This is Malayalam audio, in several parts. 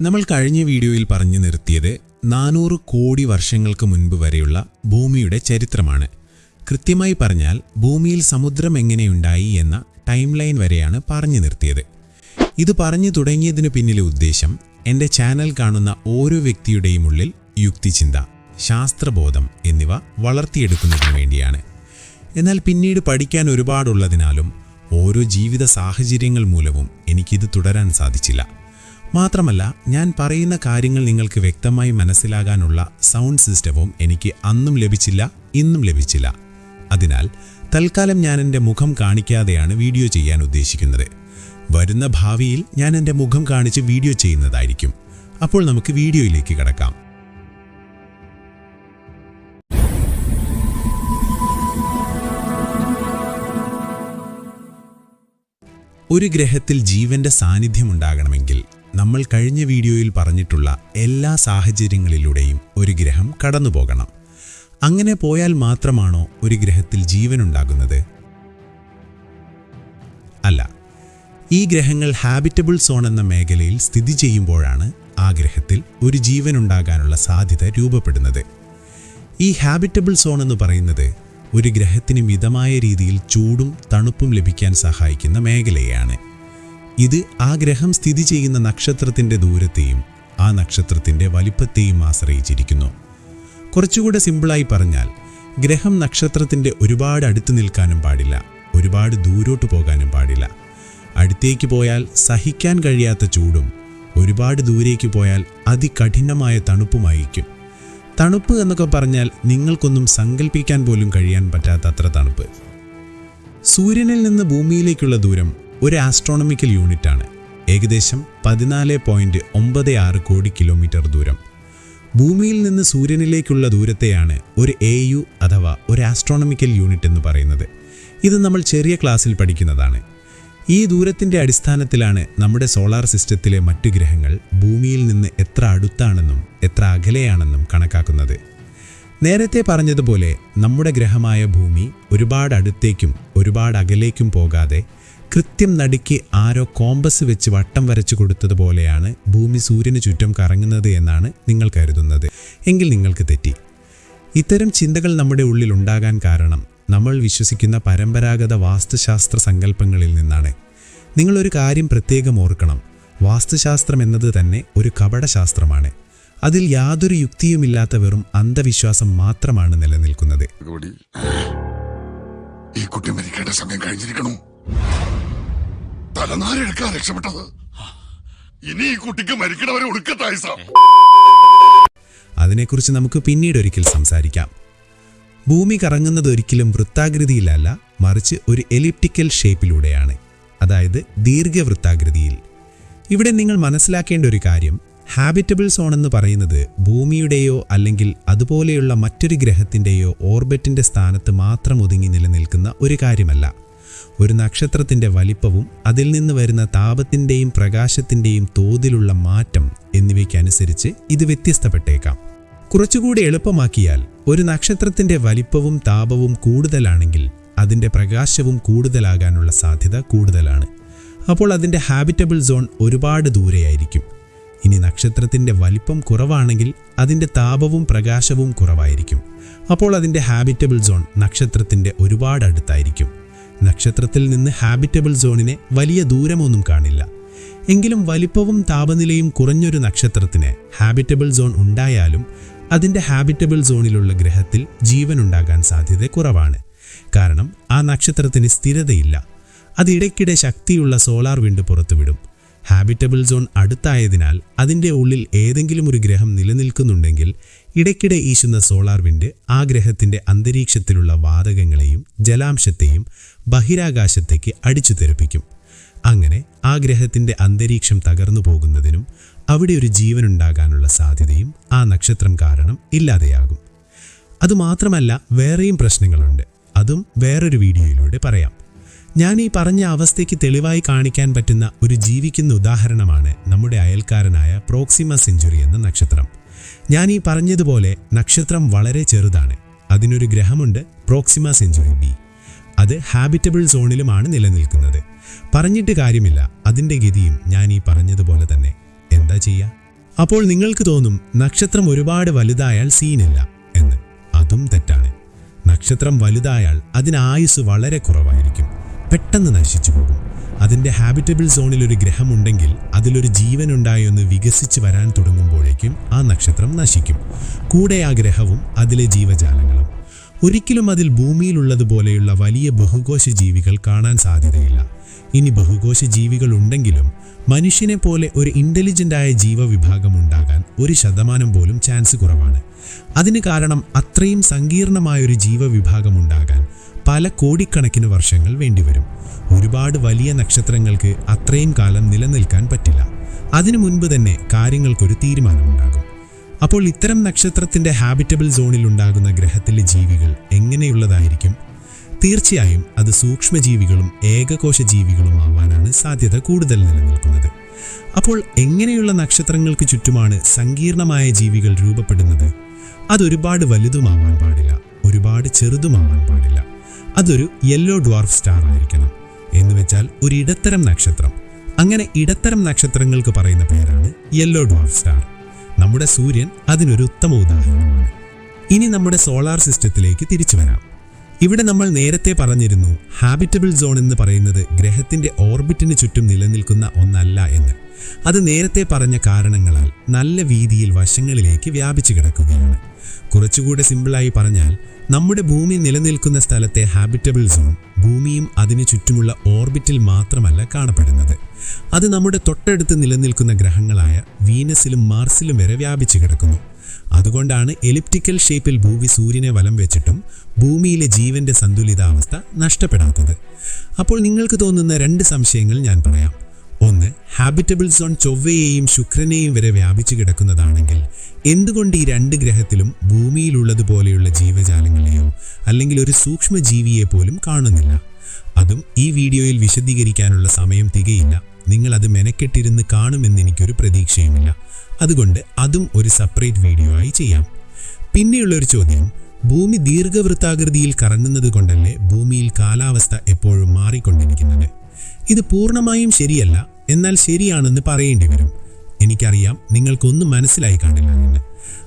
നമ്മൾ കഴിഞ്ഞ വീഡിയോയിൽ പറഞ്ഞു നിർത്തിയത് നാനൂറ് കോടി വർഷങ്ങൾക്ക് മുൻപ് വരെയുള്ള ഭൂമിയുടെ ചരിത്രമാണ്. കൃത്യമായി പറഞ്ഞാൽ ഭൂമിയിൽ സമുദ്രം എങ്ങനെയുണ്ടായി എന്ന ടൈം ലൈൻ വരെയാണ് പറഞ്ഞു നിർത്തിയത്. ഇത് പറഞ്ഞു തുടങ്ങിയതിനു പിന്നിലെ ഉദ്ദേശം എന്റെ ചാനൽ കാണുന്ന ഓരോ വ്യക്തിയുടെയും ഉള്ളിൽ യുക്തിചിന്ത ശാസ്ത്രബോധം എന്നിവ വളർത്തിയെടുക്കുന്നതിന് വേണ്ടിയാണ്. എന്നാൽ പിന്നീട് പഠിക്കാൻ ഒരുപാടുള്ളതിനാലും ഓരോ ജീവിത സാഹചര്യങ്ങൾ മൂലവും എനിക്കിത് തുടരാൻ സാധിച്ചില്ല. മാത്രമല്ല ഞാൻ പറയുന്ന കാര്യങ്ങൾ നിങ്ങൾക്ക് വ്യക്തമായി മനസ്സിലാകാനുള്ള സൗണ്ട് സിസ്റ്റവും എനിക്ക് അന്നും ലഭിച്ചില്ല ഇന്നും ലഭിച്ചില്ല. അതിനാൽ തൽക്കാലം ഞാൻ എന്റെ മുഖം കാണിക്കാതെയാണ് വീഡിയോ ചെയ്യാൻ ഉദ്ദേശിക്കുന്നത്. വരുന്ന ഭാവിയിൽ ഞാൻ എന്റെ മുഖം കാണിച്ച് വീഡിയോ ചെയ്യുന്നതായിരിക്കും. അപ്പോൾ നമുക്ക് വീഡിയോയിലേക്ക് കടക്കാം. ഒരു ഗ്രഹത്തിൽ ജീവന്റെ സാന്നിധ്യമുണ്ടാകണമെങ്കിൽ നമ്മൾ കഴിഞ്ഞ വീഡിയോയിൽ പറഞ്ഞിട്ടുള്ള എല്ലാ സാഹചര്യങ്ങളിലൂടെയും ഒരു ഗ്രഹം കടന്നുപോകണം. അങ്ങനെ പോയാൽ മാത്രമാണോ ഒരു ഗ്രഹത്തിൽ ജീവനുണ്ടാകുന്നത്? അല്ല. ഈ ഗ്രഹങ്ങൾ ഹാബിറ്റബിൾ സോൺ എന്ന മേഖലയിൽ സ്ഥിതി ചെയ്യുമ്പോഴാണ് ആ ഗ്രഹത്തിൽ ഒരു ജീവനുണ്ടാകാനുള്ള സാധ്യത രൂപപ്പെടുന്നത്. ഈ ഹാബിറ്റബിൾ സോൺ എന്ന് പറയുന്നത് ഒരു ഗ്രഹത്തിന് മിതമായ രീതിയിൽ ചൂടും തണുപ്പും ലഭിക്കാൻ സഹായിക്കുന്ന മേഖലയാണ്. ഇത് ആ ഗ്രഹം സ്ഥിതി ചെയ്യുന്ന നക്ഷത്രത്തിന്റെ ദൂരത്തെയും ആ നക്ഷത്രത്തിന്റെ വലിപ്പത്തെയും ആശ്രയിച്ചിരിക്കുന്നു. കുറച്ചുകൂടെ സിമ്പിളായി പറഞ്ഞാൽ ഗ്രഹം നക്ഷത്രത്തിന്റെ ഒരുപാട് അടുത്ത് നിൽക്കാനും പാടില്ല ഒരുപാട് ദൂരോട്ട് പോകാനും പാടില്ല. അടുത്തേക്ക് പോയാൽ സഹിക്കാൻ കഴിയാത്ത ചൂടും ഒരുപാട് ദൂരേക്ക് പോയാൽ അതികഠിനമായ തണുപ്പുമായിരിക്കും. തണുപ്പ് എന്നൊക്കെ പറഞ്ഞാൽ നിങ്ങൾക്കൊന്നും സങ്കല്പിക്കാൻ പോലും കഴിയാൻ പറ്റാത്ത അത്ര തണുപ്പ്. സൂര്യനിൽ നിന്ന് ഭൂമിയിലേക്കുള്ള ദൂരം ഒരു ആസ്ട്രോണമിക്കൽ യൂണിറ്റാണ് ഏകദേശം പതിനാല് പോയിന്റ് ഒമ്പത് ആറ് കോടി കിലോമീറ്റർ ദൂരം. ഭൂമിയിൽ നിന്ന് സൂര്യനിലേക്കുള്ള ദൂരത്തെയാണ് ഒരു എ യു അഥവാ ഒരു ആസ്ട്രോണമിക്കൽ യൂണിറ്റ് എന്ന് പറയുന്നത്. ഇത് നമ്മൾ ചെറിയ ക്ലാസ്സിൽ പഠിക്കുന്നതാണ്. ഈ ദൂരത്തിന്റെ അടിസ്ഥാനത്തിലാണ് നമ്മുടെ സോളാർ സിസ്റ്റത്തിലെ മറ്റു ഗ്രഹങ്ങൾ ഭൂമിയിൽ നിന്ന് എത്ര അടുത്താണെന്നും എത്ര അകലെയാണെന്നും കണക്കാക്കുന്നത്. നേരത്തെ പറഞ്ഞതുപോലെ നമ്മുടെ ഗ്രഹമായ ഭൂമി ഒരുപാട് അടുത്തേക്കും ഒരുപാട് അകലേക്കും പോകാതെ കൃത്യം നടുക്ക് ആരോ കോമ്പസ് വെച്ച് വട്ടം വരച്ചു കൊടുത്തതുപോലെയാണ് ഭൂമി സൂര്യന് ചുറ്റും കറങ്ങുന്നത് എന്നാണ് നിങ്ങൾ കരുതുന്നത്. എങ്കിൽ നിങ്ങൾക്ക് തെറ്റി. ഇത്തരം ചിന്തകൾ നമ്മുടെ ഉള്ളിൽ ഉണ്ടാകാൻ കാരണം നമ്മൾ വിശ്വസിക്കുന്ന പരമ്പരാഗത വാസ്തുശാസ്ത്ര സങ്കല്പങ്ങളിൽ നിന്നാണ്. നിങ്ങളൊരു കാര്യം പ്രത്യേകം ഓർക്കണം. വാസ്തുശാസ്ത്രം എന്നത് തന്നെ ഒരു കപടശാസ്ത്രമാണ്. അതിൽ യാതൊരു യുക്തിയുമില്ലാത്ത വെറും അന്ധവിശ്വാസം മാത്രമാണ് നിലനിൽക്കുന്നത്. ഈ കുട്ടി മരിക്കേണ്ട സമയം കഴിഞ്ഞിരിക്കണു. തലനാരെടുക്കാൻ രക്ഷപ്പെട്ടത്? ഇനി ഈ കുട്ടിക്ക് മരിക്കണവരെ ഒടുക്കത്തായി അതിനെക്കുറിച്ച് നമുക്ക് പിന്നീട് ഒരിക്കൽ സംസാരിക്കാം. ഭൂമി കറങ്ങുന്നത് ഒരിക്കലും വൃത്താകൃതിയിലല്ല മറിച്ച് ഒരു എലിപ്റ്റിക്കൽ ഷേപ്പിലൂടെയാണ്. അതായത് ദീർഘവൃത്താകൃതിയിൽ. ഇവിടെ നിങ്ങൾ മനസ്സിലാക്കേണ്ട ഒരു കാര്യം ഹാബിറ്റബിൾ സോൺ എന്ന് പറയുന്നത് ഭൂമിയുടെയോ അല്ലെങ്കിൽ അതുപോലെയുള്ള മറ്റൊരു ഗ്രഹത്തിന്റെയോ ഓർബിറ്റിന്റെ സ്ഥാനത്ത് മാത്രം ഒതുങ്ങി നിലനിൽക്കുന്ന ഒരു കാര്യമല്ല. ഒരു നക്ഷത്രത്തിന്റെ വലിപ്പവും അതിൽ നിന്ന് വരുന്ന താപത്തിന്റെയും പ്രകാശത്തിന്റെയും തോതിലുള്ള മാറ്റം എന്നിവയ്ക്കനുസരിച്ച് ഇത് വ്യത്യസ്തപ്പെട്ടേക്കാം. കുറച്ചുകൂടി എളുപ്പമാക്കിയാൽ ഒരു നക്ഷത്രത്തിന്റെ വലിപ്പവും താപവും കൂടുതലാണെങ്കിൽ അതിന്റെ പ്രകാശവും കൂടുതലാകാനുള്ള സാധ്യത കൂടുതലാണ്. അപ്പോൾ അതിന്റെ ഹാബിറ്റബിൾ സോൺ ഒരുപാട് ദൂരെയായിരിക്കും. ഇനി നക്ഷത്രത്തിന്റെ വലിപ്പം കുറവാണെങ്കിൽ അതിന്റെ താപവും പ്രകാശവും കുറവായിരിക്കും. അപ്പോൾ അതിന്റെ ഹാബിറ്റബിൾ സോൺ നക്ഷത്രത്തിന്റെ ഒരുപാട് അടുത്തായിരിക്കും. നക്ഷത്രത്തിൽ നിന്ന് ഹാബിറ്റബിൾ സോണിനെ വലിയ ദൂരമൊന്നും കാണില്ല. എങ്കിലും വലിപ്പവും താപനിലയും കുറഞ്ഞൊരു നക്ഷത്രത്തിന് ഹാബിറ്റബിൾ സോൺ ഉണ്ടായാലും അതിന്റെ ഹാബിറ്റബിൾ സോണിലുള്ള ഗ്രഹത്തിൽ ജീവൻ ജീവനുണ്ടാകാൻ സാധ്യത കുറവാണ്. കാരണം ആ നക്ഷത്രത്തിന് സ്ഥിരതയില്ല. അത് ഇടയ്ക്കിടെ ശക്തിയുള്ള സോളാർ വിണ്ട് പുറത്തുവിടും. ഹാബിറ്റബിൾ സോൺ അടുത്തായതിനാൽ അതിന്റെ ഉള്ളിൽ ഏതെങ്കിലും ഒരു ഗ്രഹം നിലനിൽക്കുന്നുണ്ടെങ്കിൽ ഇടയ്ക്കിടെ ഈശുന്ന സോളാർ വിൻഡ് ആ ഗ്രഹത്തിന്റെ അന്തരീക്ഷത്തിലുള്ള വാതകങ്ങളെയും ജലാംശത്തെയും ബഹിരാകാശത്തേക്ക് അടിച്ചു തെറിപ്പിക്കും. അങ്ങനെ ആ ഗ്രഹത്തിന്റെ അന്തരീക്ഷം തകർന്നു പോകുന്നതിനും അവിടെ ഒരു ജീവനുണ്ടാകാനുള്ള സാധ്യതയും ആ നക്ഷത്രം കാരണം ഇല്ലാതെയാകും. അതുമാത്രമല്ല വേറെയും പ്രശ്നങ്ങളുണ്ട്. അതും വേറൊരു വീഡിയോയിലൂടെ പറയാം. ഞാൻ ഈ പറഞ്ഞ അവസ്ഥയ്ക്ക് തെളിവായി കാണിക്കാൻ പറ്റുന്ന ഒരു ജീവിക്കുന്ന ഉദാഹരണമാണ് നമ്മുടെ അയൽക്കാരനായ പ്രോക്സിമ സെഞ്ചുറി എന്ന നക്ഷത്രം. ഞാൻ ഈ പറഞ്ഞതുപോലെ നക്ഷത്രം വളരെ ചെറുതാണ്. അതിനൊരു ഗ്രഹമുണ്ട് പ്രോക്സിമ സെഞ്ചുറി ബി. അത് ഹാബിറ്റബിൾ സോണിലുമാണ് നിലനിൽക്കുന്നത്. പറഞ്ഞിട്ട് കാര്യമില്ല. അതിന്റെ ഗതിയും ഞാൻ ഈ പറഞ്ഞതുപോലെ തന്നെ. എന്താ ചെയ്യുക അപ്പോൾ നിങ്ങൾക്ക് തോന്നും നക്ഷത്രം ഒരുപാട് വലുതായാൽ സീനില്ല എന്ന്. അതും തെറ്റാണ്. നക്ഷത്രം വലുതായാൽ അതിന് ആയുസ് വളരെ കുറവായിരിക്കും. പെട്ടെന്ന് നശിച്ചു പോകും. അതിന്റെ ഹാബിറ്റബിൾ സോണിൽ ഒരു ഗ്രഹമുണ്ടെങ്കിൽ അതിലൊരു ജീവൻ ജീവനുണ്ടായൊന്ന് വികസിച്ച് വരാൻ തുടങ്ങുമ്പോഴേക്കും ആ നക്ഷത്രം നശിക്കും. കൂടെ ആ ഗ്രഹവും അതിലെ ജീവജാലങ്ങളും. ഒരിക്കലും അതിൽ ഭൂമിയിലുള്ളതുപോലെയുള്ള വലിയ ബഹുകോശ ജീവികൾ കാണാൻ സാധ്യതയില്ല. ഇനി ബഹുകോശ ജീവികൾ ഉണ്ടെങ്കിലും മനുഷ്യനെ പോലെ ഒരു ഇന്റലിജന്റായ ജീവവിഭാഗം ഉണ്ടാകാൻ ഒരു ശതമാനം പോലും ചാൻസ് കുറവാണ്. അതിന് കാരണം അത്രയും സങ്കീർണമായൊരു ജീവവിഭാഗം ഉണ്ടാകാൻ പല കോടിക്കണക്കിന് വർഷങ്ങൾ വേണ്ടിവരും. ഒരുപാട് വലിയ നക്ഷത്രങ്ങൾക്ക് അത്രയും കാലം നിലനിൽക്കാൻ പറ്റില്ല. അതിനു മുൻപ് തന്നെ കാര്യങ്ങൾക്കൊരു തീരുമാനമുണ്ടാകും. അപ്പോൾ ഇത്തരം നക്ഷത്രത്തിന്റെ ഹാബിറ്റബിൾ സോണിൽ ഉണ്ടാകുന്ന ഗ്രഹത്തിലെ ജീവികൾ എങ്ങനെയുള്ളതായിരിക്കും? തീർച്ചയായും അത് സൂക്ഷ്മജീവികളും ഏകകോശ ജീവികളും ആവാനാണ് സാധ്യത കൂടുതൽ നിലനിൽക്കുന്നത്. അപ്പോൾ എങ്ങനെയുള്ള നക്ഷത്രങ്ങൾക്ക് ചുറ്റുമാണ് സങ്കീർണമായ ജീവികൾ രൂപപ്പെടുന്നത്? അതൊരുപാട് വലുതുമാവാൻ പാടില്ല. ഒരുപാട് ചെറുതുമാവാൻ പാടില്ല. അതൊരു യെല്ലോ ഡ്വാർഫ് സ്റ്റാർ ആയിരിക്കണം. എന്ന് വെച്ചാൽ ഒരു ഇടത്തരം നക്ഷത്രം. അങ്ങനെ ഇടത്തരം നക്ഷത്രങ്ങൾക്ക് പറയുന്ന പേരാണ് യെല്ലോ ഡ്വാർഫ് സ്റ്റാർ നമ്മുടെ സൂര്യൻ അതിനൊരു ഉത്തമ ഉദാഹരണമാണ്. ഇനി നമ്മുടെ സോളാർ സിസ്റ്റത്തിലേക്ക് തിരിച്ചു വരാം. ഇവിടെ നമ്മൾ നേരത്തെ പറഞ്ഞിരുന്നു ഹാബിറ്റബിൾ സോൺ എന്ന് പറയുന്നത് ഗ്രഹത്തിന്റെ ഓർബിറ്റിന് ചുറ്റും നിലനിൽക്കുന്ന ഒന്നല്ല എന്ന്. അത് നേരത്തെ പറഞ്ഞ കാരണങ്ങളാൽ നല്ല വീതിയിൽ വശങ്ങളിലേക്ക് വ്യാപിച്ചു കിടക്കുകയാണ്. കുറച്ചുകൂടെ സിമ്പിളായി പറഞ്ഞാൽ നമ്മുടെ ഭൂമി നിലനിൽക്കുന്ന സ്ഥലത്തെ ഹാബിറ്റബിൾ സോൺ ഭൂമിയും അതിനു ചുറ്റുമുള്ള ഓർബിറ്റിൽ മാത്രമല്ല കാണപ്പെടുന്നത്. അത് നമ്മുടെ തൊട്ടടുത്ത് നിലനിൽക്കുന്ന ഗ്രഹങ്ങളായ വീനസിലും മാർസിലും വരെ വ്യാപിച്ചു കിടക്കുന്നു. അതുകൊണ്ടാണ് എലിപ്റ്റിക്കൽ ഷേപ്പിൽ ഭൂമി സൂര്യനെ വലം വെച്ചിട്ടും ഭൂമിയിലെ ജീവന്റെ സന്തുലിതാവസ്ഥ നഷ്ടപ്പെടാത്തത്. അപ്പോൾ നിങ്ങൾക്ക് തോന്നുന്ന രണ്ട് സംശയങ്ങൾ ഞാൻ പറയാം. ഒന്ന് ഹാബിറ്റബിൾ സോൺ ചൊവ്വയെയും ശുക്രനെയും വരെ വ്യാപിച്ചു കിടക്കുന്നതാണെങ്കിൽ എന്തുകൊണ്ട് ഈ രണ്ട് ഗ്രഹത്തിലും ഭൂമിയിലുള്ളതുപോലെയുള്ള ജീവജാലങ്ങളെയോ അല്ലെങ്കിൽ ഒരു സൂക്ഷ്മജീവിയെ പോലും കാണുന്നില്ല? അതും ഈ വീഡിയോയിൽ വിശദീകരിക്കാനുള്ള സമയം തികയില്ല. നിങ്ങൾ അത് മെനക്കെട്ടിരുന്ന് കാണുമെന്ന് എനിക്കൊരു പ്രതീക്ഷയുമില്ല. അതുകൊണ്ട് അതും ഒരു സെപ്പറേറ്റ് വീഡിയോ ആയി ചെയ്യാം. പിന്നെയുള്ളൊരു ചോദ്യം ഭൂമി ദീർഘവൃത്താകൃതിയിൽ കറങ്ങുന്നത് കൊണ്ടല്ലേ ഭൂമിയിൽ കാലാവസ്ഥ എപ്പോഴും മാറിക്കൊണ്ടിരിക്കുന്നത്? ഇത് പൂർണമായും ശരിയല്ല. എന്നാൽ ശരിയാണെന്ന് പറയേണ്ടി വരും. എനിക്കറിയാം നിങ്ങൾക്കൊന്നും മനസ്സിലായി കാണില്ല എന്ന്.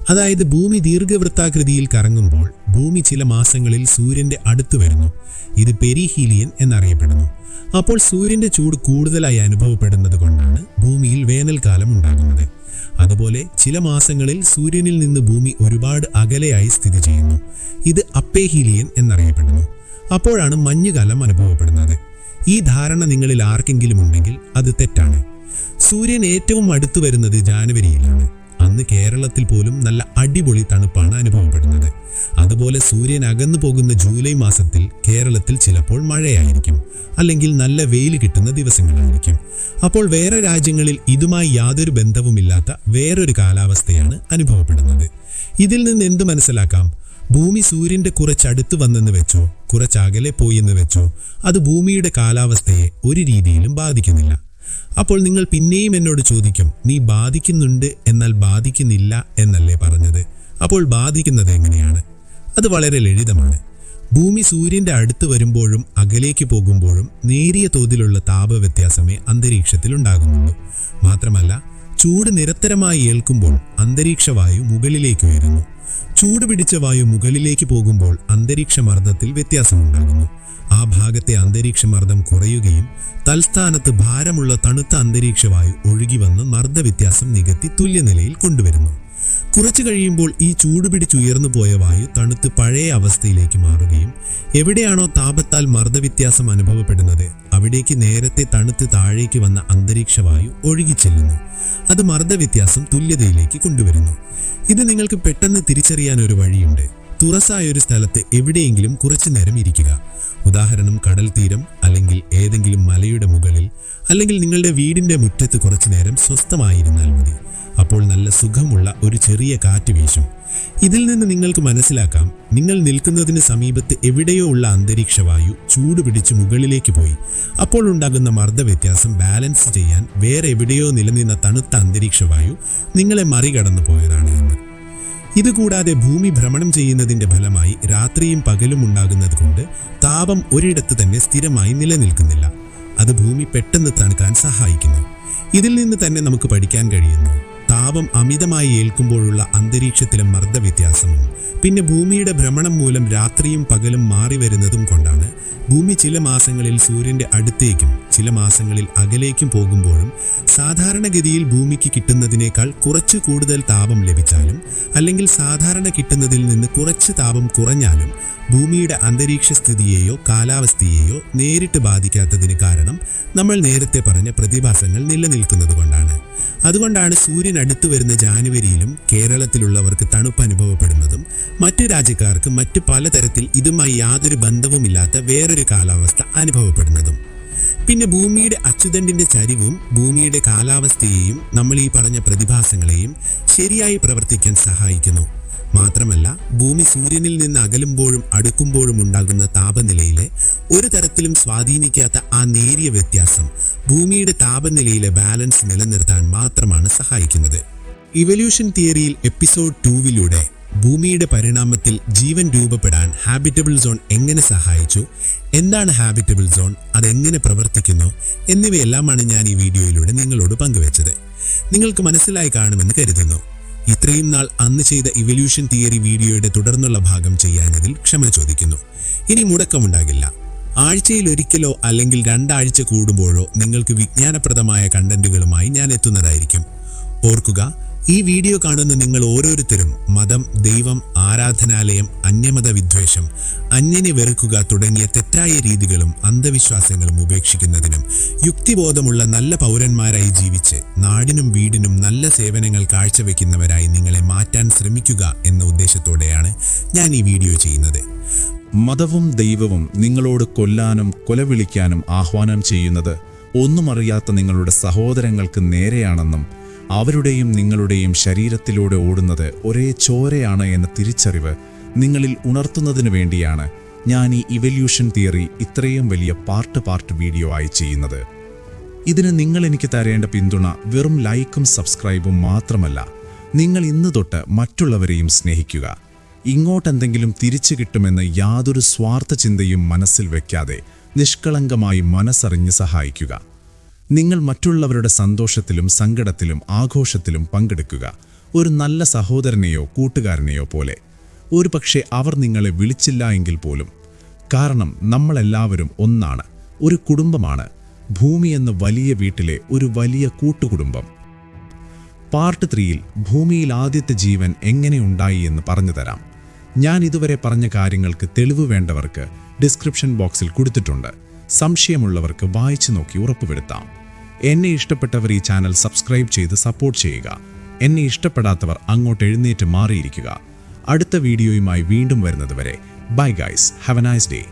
അതായത് ഭൂമി ദീർഘവൃത്താകൃതിയിൽ കറങ്ങുമ്പോൾ ഭൂമി ചില മാസങ്ങളിൽ സൂര്യന്റെ അടുത്ത് വരുന്നു. ഇത് പെരിഹീലിയൻ എന്നറിയപ്പെടുന്നു. അപ്പോൾ സൂര്യന്റെ ചൂട് കൂടുതലായി അനുഭവപ്പെടുന്നത് കൊണ്ടാണ് ഭൂമിയിൽ വേനൽക്കാലം ഉണ്ടാകുന്നത്. അതുപോലെ ചില മാസങ്ങളിൽ സൂര്യനിൽ നിന്ന് ഭൂമി ഒരുപാട് അകലെയായി സ്ഥിതി ചെയ്യുന്നു. ഇത് അപ്പേഹീലിയൻ എന്നറിയപ്പെടുന്നു. അപ്പോഴാണ് മഞ്ഞുകാലം അനുഭവപ്പെടുന്നത്. ഈ ധാരണ നിങ്ങളിൽ ആർക്കെങ്കിലും ഉണ്ടെങ്കിൽ അത് തെറ്റാണ്. സൂര്യൻ ഏറ്റവും അടുത്തു വരുന്നത് ജാനുവരിയിലാണ്. അന്ന് കേരളത്തിൽ പോലും നല്ല അടിപൊളി തണുപ്പാണ് അനുഭവപ്പെടുന്നത്. അതുപോലെ സൂര്യൻ അകന്നു പോകുന്ന ജൂലൈ മാസത്തിൽ കേരളത്തിൽ ചിലപ്പോൾ മഴയായിരിക്കും. അല്ലെങ്കിൽ നല്ല വെയിൽ കിട്ടുന്ന ദിവസങ്ങളായിരിക്കും. അപ്പോൾ വേറെ രാജ്യങ്ങളിൽ ഇതുമായി യാതൊരു ബന്ധവുമില്ലാത്ത വേറൊരു കാലാവസ്ഥയാണ് അനുഭവപ്പെടുന്നത്. ഇതിൽ നിന്ന് എന്ത് മനസ്സിലാക്കാം? ഭൂമി സൂര്യന്റെ കുറച്ചടുത്ത് വന്നെന്ന് വെച്ചോ കുറച്ചകലെ പോയെന്ന് വെച്ചോ അത് ഭൂമിയുടെ കാലാവസ്ഥയെ ഒരു രീതിയിലും ബാധിക്കുന്നില്ല. അപ്പോൾ നിങ്ങൾ പിന്നെയും എന്നോട് ചോദിക്കും നീ ബാധിക്കുന്നുണ്ട് എന്നാൽ ബാധിക്കുന്നില്ല എന്നല്ലേ പറഞ്ഞത്? അപ്പോൾ ബാധിക്കുന്നത് എങ്ങനെയാണ്? അത് വളരെ ലളിതമാണ്. ഭൂമി സൂര്യന്റെ അടുത്ത് വരുമ്പോഴും അകലേക്ക് പോകുമ്പോഴും നേരിയ തോതിലുള്ള താപവ്യത്യാസമേ അന്തരീക്ഷത്തിൽ ഉണ്ടാകുന്നുള്ളൂ. മാത്രമല്ല ചൂട് നിരന്തരമായി ഏൽക്കുമ്പോൾ അന്തരീക്ഷ വായു മുകളിലേക്ക് ഉയരുന്നു. ചൂട് പിടിച്ച വായു മുകളിലേക്ക് പോകുമ്പോൾ അന്തരീക്ഷ മർദ്ദത്തിൽ വ്യത്യാസമുണ്ടാകുന്നു. ആ ഭാഗത്തെ അന്തരീക്ഷ മർദ്ദം കുറയുകയും തൽസ്ഥാനത്ത് ഭാരമുള്ള തണുത്ത അന്തരീക്ഷ വായു ഒഴുകി വന്ന് മർദ്ദവ്യത്യാസം നികത്തി തുല്യനിലയിൽ കൊണ്ടുവരുന്നു. കുറച്ചു കഴിയുമ്പോൾ ഈ ചൂട് പിടിച്ചുയർന്നു പോയ വായു തണുത്ത് പഴയ അവസ്ഥയിലേക്ക് മാറുകയും എവിടെയാണോ താപത്താൽ മർദ്ദവ്യത്യാസം അനുഭവപ്പെടുന്നത് അവിടേക്ക് നേരത്തെ തണുത്ത് താഴേക്ക് വന്ന അന്തരീക്ഷ വായു ഒഴുകിച്ചെല്ലുന്നു അത് മർദ്ദവ്യത്യാസം തുല്യതയിലേക്ക് കൊണ്ടുവരുന്നു. ഇത് നിങ്ങൾക്ക് പെട്ടെന്ന് തിരിച്ചറിയാൻ ഒരു വഴിയുണ്ട്. തുറസായ ഒരു സ്ഥലത്ത് എവിടെയെങ്കിലും കുറച്ചു നേരം ഇരിക്കുക. ഉദാഹരണം കടൽ തീരം അല്ലെങ്കിൽ ഏതെങ്കിലും മലയുടെ മുകളിൽ അല്ലെങ്കിൽ നിങ്ങളുടെ വീടിന്റെ മുറ്റത്ത് കുറച്ചു നേരം സ്വസ്ഥമായിരുന്നാൽ മതി. അപ്പോൾ നല്ല സുഖമുള്ള ഒരു ചെറിയ കാറ്റ് വീശും. ഇതിൽ നിന്ന് നിങ്ങൾക്ക് മനസ്സിലാക്കാം നിങ്ങൾ നിൽക്കുന്നതിന് സമീപത്ത് എവിടെയോ ഉള്ള അന്തരീക്ഷവായു ചൂടുപിടിച്ച് ചൂട് പിടിച്ച് മുകളിലേക്ക് പോയി. അപ്പോൾ ഉണ്ടാകുന്ന മർദ്ദവ്യത്യാസം ബാലൻസ് ചെയ്യാൻ വേറെ എവിടെയോ നിലനിന്ന തണുത്ത അന്തരീക്ഷവായു നിങ്ങളെ മറികടന്നു പോയതാണ് എന്ന്. ഇതുകൂടാതെ ഭൂമി ഭ്രമണം ചെയ്യുന്നതിന്റെ ഫലമായി രാത്രിയും പകലും ഉണ്ടാകുന്നത് കൊണ്ട് താപം ഒരിടത്ത് തന്നെ സ്ഥിരമായി നിലനിൽക്കുന്നില്ല. അത് ഭൂമി പെട്ടെന്ന് തണുക്കാൻ സഹായിക്കുന്നു. ഇതിൽ നിന്ന് തന്നെ നമുക്ക് പഠിക്കാൻ കഴിയുന്നു. താപം അമിതമായി ഏൽക്കുമ്പോഴുള്ള അന്തരീക്ഷത്തിലെ മർദ്ദവ്യത്യാസവും പിന്നെ ഭൂമിയുടെ ഭ്രമണം മൂലം രാത്രിയും പകലും മാറി വരുന്നതും കൊണ്ടാണ് ഭൂമി ചില മാസങ്ങളിൽ സൂര്യന്റെ അടുത്തേക്കും ചില മാസങ്ങളിൽ അകലേക്കും പോകുമ്പോഴും സാധാരണഗതിയിൽ ഭൂമിക്ക് കിട്ടുന്നതിനേക്കാൾ കുറച്ച് കൂടുതൽ താപം ലഭിച്ചാലും അല്ലെങ്കിൽ സാധാരണ കിട്ടുന്നതിൽ നിന്ന് കുറച്ച് താപം കുറഞ്ഞാലും ഭൂമിയുടെ അന്തരീക്ഷ സ്ഥിതിയെയോ കാലാവസ്ഥയെയോ നേരിട്ട് ബാധിക്കാത്തതിന് കാരണം നമ്മൾ നേരത്തെ പറഞ്ഞ പ്രതിഭാസങ്ങൾ നിലനിൽക്കുന്നത് കൊണ്ടാണ്. അതുകൊണ്ടാണ് സൂര്യൻ അടുത്തു വരുന്ന ജാനുവരിയിലും കേരളത്തിലുള്ളവർക്ക് തണുപ്പ് അനുഭവപ്പെടുന്നതും മറ്റു രാജ്യക്കാർക്ക് മറ്റു പലതരത്തിൽ ഇതുമായി യാതൊരു ബന്ധവുമില്ലാത്ത വേറൊരു കാലാവസ്ഥ അനുഭവപ്പെടുന്നതും. പിന്നെ ഭൂമിയുടെ അച്ചുതണ്ടിന്റെ ചരിവും ഭൂമിയുടെ കാലാവസ്ഥയെയും നമ്മൾ ഈ പറഞ്ഞ പ്രതിഭാസങ്ങളെയും ശരിയായി പ്രവർത്തിക്കാൻ സഹായിക്കുന്നു. മാത്രമല്ല ഭൂമി സൂര്യനിൽ നിന്ന് അകലുമ്പോഴും അടുക്കുമ്പോഴും ഉണ്ടാകുന്ന താപനിലയിലെ ഒരു തരത്തിലും സ്വാധീനിക്കാത്ത ആ നേരിയ വ്യത്യാസം ഭൂമിയുടെ താപനിലയിലെ ബാലൻസ് നിലനിർത്താൻ മാത്രമാണ് സഹായിക്കുന്നത്. ഇവല്യൂഷൻ തിയറിയിൽ എപ്പിസോഡ് ടൂവിലൂടെ ഭൂമിയുടെ പരിണാമത്തിൽ ജീവൻ രൂപപ്പെടാൻ ഹാബിറ്റബിൾ സോൺ എങ്ങനെ സഹായിച്ചു? എന്താണ് ഹാബിറ്റബിൾ സോൺ അതെങ്ങനെ പ്രവർത്തിക്കുന്നു? എന്നിവയെല്ലാമാണ് ഞാൻ ഈ വീഡിയോയിലൂടെ നിങ്ങളോട് പങ്കുവച്ചത്. നിങ്ങൾക്ക് മനസ്സിലായി കാണുമെന്ന് കരുതുന്നു. ഇത്രയും നാൾ അന്ന് ചെയ്ത ഇവല്യൂഷൻ തിയറി വീഡിയോയുടെ തുടർന്നുള്ള ഭാഗം ചെയ്യാഞ്ഞതിൽ ക്ഷമ ചോദിക്കുന്നു. ഇനി മുടക്കമുണ്ടാകില്ല. ആഴ്ചയിൽ ഒരിക്കലോ അല്ലെങ്കിൽ രണ്ടാഴ്ച കൂടുമ്പോഴോ നിങ്ങൾക്ക് വിജ്ഞാനപ്രദമായ കണ്ടന്റുകളുമായി ഞാൻ എത്തുന്നതായിരിക്കും. ഓർക്കുക ഈ വീഡിയോ കാണുന്ന നിങ്ങൾ ഓരോരുത്തരും മതം ദൈവം ആരാധനാലയം അന്യമത വിദ്വേഷം അന്യനെ വെറുക്കുക തുടങ്ങിയ തെറ്റായ രീതികളും അന്ധവിശ്വാസങ്ങളും ഉപേക്ഷിക്കുന്നതിനും യുക്തിബോധമുള്ള നല്ല പൗരന്മാരായി ജീവിച്ച് നാടിനും വീടിനും നല്ല സേവനങ്ങൾ കാഴ്ചവെക്കുന്നവരായി നിങ്ങളെ മാറ്റാൻ ശ്രമിക്കുക എന്ന ഉദ്ദേശത്തോടെയാണ് ഞാൻ ഈ വീഡിയോ ചെയ്യുന്നത്. മതവും ദൈവവും നിങ്ങളോട് കൊല്ലാനും കൊലവിളിക്കാനും ആഹ്വാനം ചെയ്യുന്നത് ഒന്നും അറിയാത്ത നിങ്ങളുടെ സഹോദരങ്ങൾക്ക് നേരെയാണെന്നും അവരുടെയും നിങ്ങളുടെയും ശരീരത്തിലൂടെ ഓടുന്നത് ഒരേ ചോരയാണ് എന്ന തിരിച്ചറിവ് നിങ്ങളിൽ ഉണർത്തുന്നതിന് വേണ്ടിയാണ് ഞാൻ ഈ ഇവല്യൂഷൻ തിയറി ഇത്രയും വലിയ പാർട്ട് പാർട്ട് വീഡിയോ ആയി ചെയ്യുന്നത്. ഇതിന് നിങ്ങൾ എനിക്ക് തരേണ്ട പിന്തുണ വെറും ലൈക്കും സബ്സ്ക്രൈബും മാത്രമല്ല നിങ്ങൾ ഇന്ന് തൊട്ട് മറ്റുള്ളവരെയും സ്നേഹിക്കുക. ഇങ്ങോട്ടെന്തെങ്കിലും തിരിച്ചു കിട്ടുമെന്ന് യാതൊരു സ്വാർത്ഥ ചിന്തയും മനസ്സിൽ വയ്ക്കാതെ നിഷ്കളങ്കമായി മനസ്സറിഞ്ഞ് സഹായിക്കുക. നിങ്ങൾ മറ്റുള്ളവരുടെ സന്തോഷത്തിലും സങ്കടത്തിലും ആഘോഷത്തിലും പങ്കെടുക്കുക. ഒരു നല്ല സഹോദരനെയോ കൂട്ടുകാരനെയോ പോലെ. ഒരു പക്ഷേ അവർ നിങ്ങളെ വിളിച്ചില്ല എങ്കിൽ പോലും. കാരണം നമ്മളെല്ലാവരും ഒന്നാണ് ഒരു കുടുംബമാണ്. ഭൂമി എന്ന വലിയ വീട്ടിലെ ഒരു വലിയ കൂട്ടുകുടുംബം. പാർട്ട് ത്രീയിൽ ഭൂമിയിൽ ആദ്യത്തെ ജീവൻ എങ്ങനെ ഉണ്ടായി എന്ന് പറഞ്ഞു തരാം. ഞാൻ ഇതുവരെ പറഞ്ഞ കാര്യങ്ങൾക്ക് തെളിവ് വേണ്ടവർക്ക് ഡിസ്ക്രിപ്ഷൻ ബോക്സിൽ കൊടുത്തിട്ടുണ്ട്. സംശയമുള്ളവർക്ക് വായിച്ചു നോക്കി ഉറപ്പുവരുത്താം. എന്നെ ഇഷ്ടപ്പെട്ടവർ ഈ ചാനൽ സബ്സ്ക്രൈബ് ചെയ്ത് സപ്പോർട്ട് ചെയ്യുക. എന്നെ ഇഷ്ടപ്പെടാത്തവർ അങ്ങോട്ട് എഴുന്നേറ്റ് മാറിയിരിക്കുക. അടുത്ത വീഡിയോയുമായി വീണ്ടും വരുന്നതുവരെ bye guys. Have a nice day.